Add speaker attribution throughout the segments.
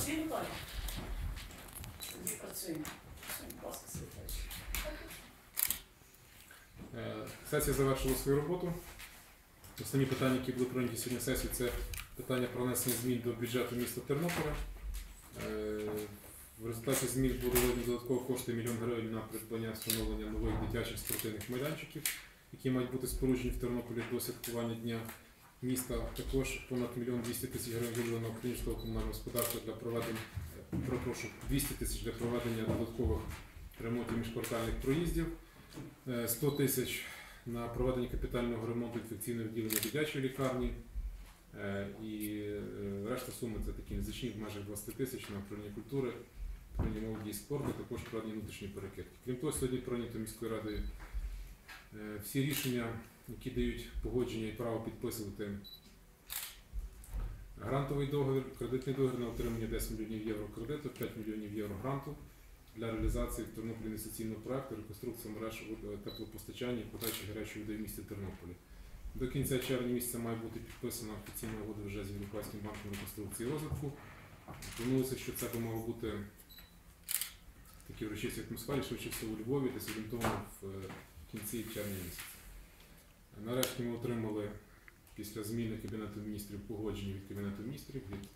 Speaker 1: Всі готові? Тоді працюємо.
Speaker 2: Е, Сесія завершила свою роботу. Основні питання, які були прийняті сьогодні на сесію, це питання про внесення змін до бюджету міста Тернополя. Е, В результаті змін було виділено додатково кошти мільйон гривень на придбання встановлення нових дитячих спортивних майданчиків, які мають бути споруджені в Тернополі до святкування дня міста. Також понад мільйон 200 тисяч гривень виділено Українського комунального господарства для проведення, е, перепрошую, 200 тисяч для проведення додаткових ремонтів міжквартальних проїздів. Е, 100 тисяч на проведення капітального ремонту інфекційного відділення дитячої лікарні. Е, І е, решта суми це такі незначні в межах 20 тисяч на управління культури, управління молоді і спорту, також проведені внутрішні перекидки. Крім того, сьогодні прийнято міською радою е, всі рішення, які дають погодження і право підписувати грантовий договір, кредитний договір на отримання 10 мільйонів євро кредиту, 5 мільйонів євро гранту для реалізації в Тернополі інвестиційного проекту реконструкція мереж теплопостачання і подачі гарячої води в місті Тернополі. До кінця червня місяця має бути підписана офіційна угода вже з Європейським банком реконструкції розвитку. Планується, що це би мало бути в такій урочистій атмосфері, швидше всього у Львові, десь орієнтовно в е, кінці червня місяця. Нарешті ми отримали після зміни Кабінету міністрів погодження від Кабінету міністрів від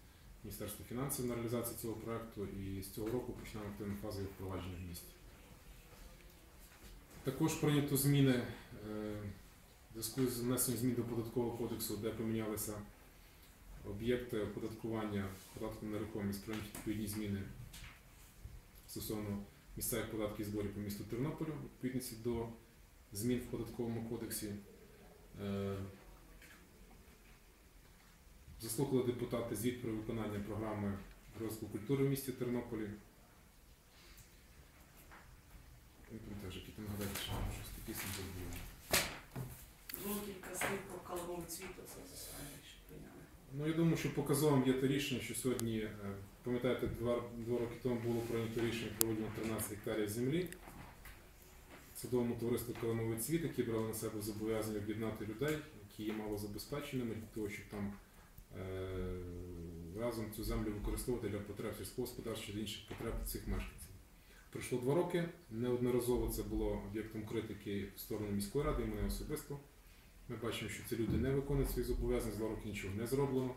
Speaker 2: Міністерства фінансів на реалізацію цього проекту і з цього року почнемо активну фазу його впровадження в місті. Також прийнято зміни е, в зв'язку з внесенням змін до податкового кодексу, де помінялися об'єкти оподаткування податком на нерухомість, прийняті відповідні зміни стосовно місцевих податків і зборів по місту Тернополю, відповідності до змін в податковому кодексі. Е, Заслухали депутати звіт про виконання програми розвитку культури в місті Тернополі. Не пам'ятаю, які там гадати, що щось таке було.
Speaker 1: Було кілька слів про каламовий цвіт, це засадно, що прийняли.
Speaker 2: Ну, я думаю, що показовим є те рішення, що сьогодні, е, пам'ятаєте, два, два роки тому було прийнято рішення про виділення 13 гектарів землі. Садовому товариству Каламовий цвіт, які брали на себе зобов'язання об'єднати людей, які є малозабезпеченими, для того, щоб там е, разом цю землю використовувати для потреб сільського чи інших потреб цих мешканців. Пройшло два роки, неодноразово це було об'єктом критики в сторону міської ради і мене особисто. Ми бачимо, що ці люди не виконують свої зобов'язання, за два роки нічого не зроблено.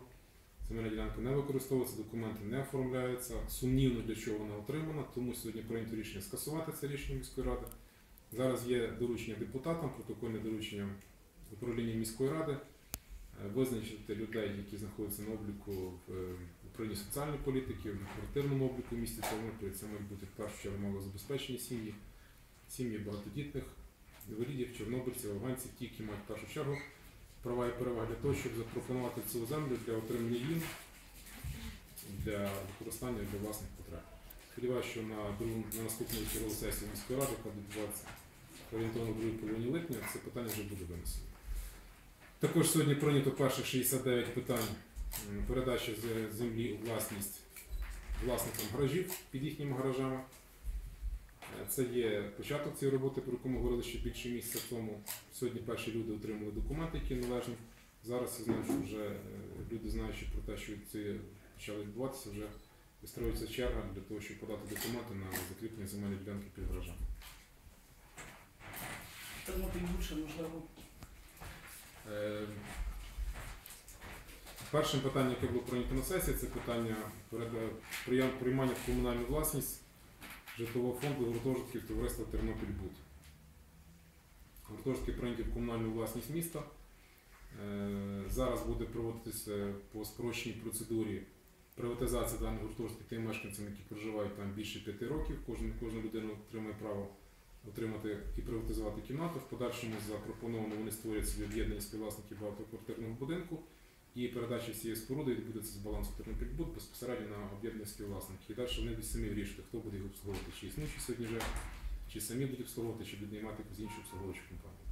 Speaker 2: Земельна ділянка не використовується, документи не оформляються. Сумнівно для чого вона отримана, тому сьогодні прийнято рішення скасувати це рішення міської ради. Зараз є доручення депутатам, протокольне доручення управління міської ради, е, визначити людей, які знаходяться на обліку в е, управлінні соціальної політики, в квартирному обліку в місті Тернополі. Це мають бути в першу чергу малозабезпечені сім'ї, сім'ї багатодітних, інвалідів, чорнобильців, афганців, ті, які мають в першу чергу права і переваги для того, щоб запропонувати цю землю для отримання їм, для використання для власних потреб. Сподіваюся, що на, на наступну чергову сесію міської ради, яка відбувається орієнтовно в другій половині липня, це питання вже буде винесено. Також сьогодні прийнято перших 69 питань передачі землі у власність власникам гаражів під їхніми гаражами. Е, Це є початок цієї роботи, про яку ми говорили ще більше місяця тому. Сьогодні перші люди отримали документи, які належні. Зараз я знаю, що вже е, люди, знаючи про те, що це почало відбуватися, вже вистроюється черга для того, щоб подати документи на закріплення земельної ділянки під гаражами.
Speaker 1: Тернопіль лучше, можливо.
Speaker 2: Е, Першим питанням, яке було прийнято на сесії, це питання приймання в комунальну власність житлового фонду гуртожитків товариства Тернопільбуд. Гуртожитки прийняті в комунальну власність міста. Е, Зараз буде проводитися по спрощеній процедурі приватизація даних гуртожитків тим мешканцям, які проживають там більше п'яти років. Кожна, кожна людина отримає право отримати і приватизувати кімнату. В подальшому запропоновано вони створять собі об'єднання співвласників багатоквартирного будинку. І передача всієї споруди відбудеться з балансу Тернопільбуд безпосередньо на об'єднання співвласників. І далі вони самі вирішити, хто буде їх обслуговувати, чи існуючі сьогодні вже, чи самі будуть обслуговувати, чи будуть якусь іншу обслуговуючу компанію.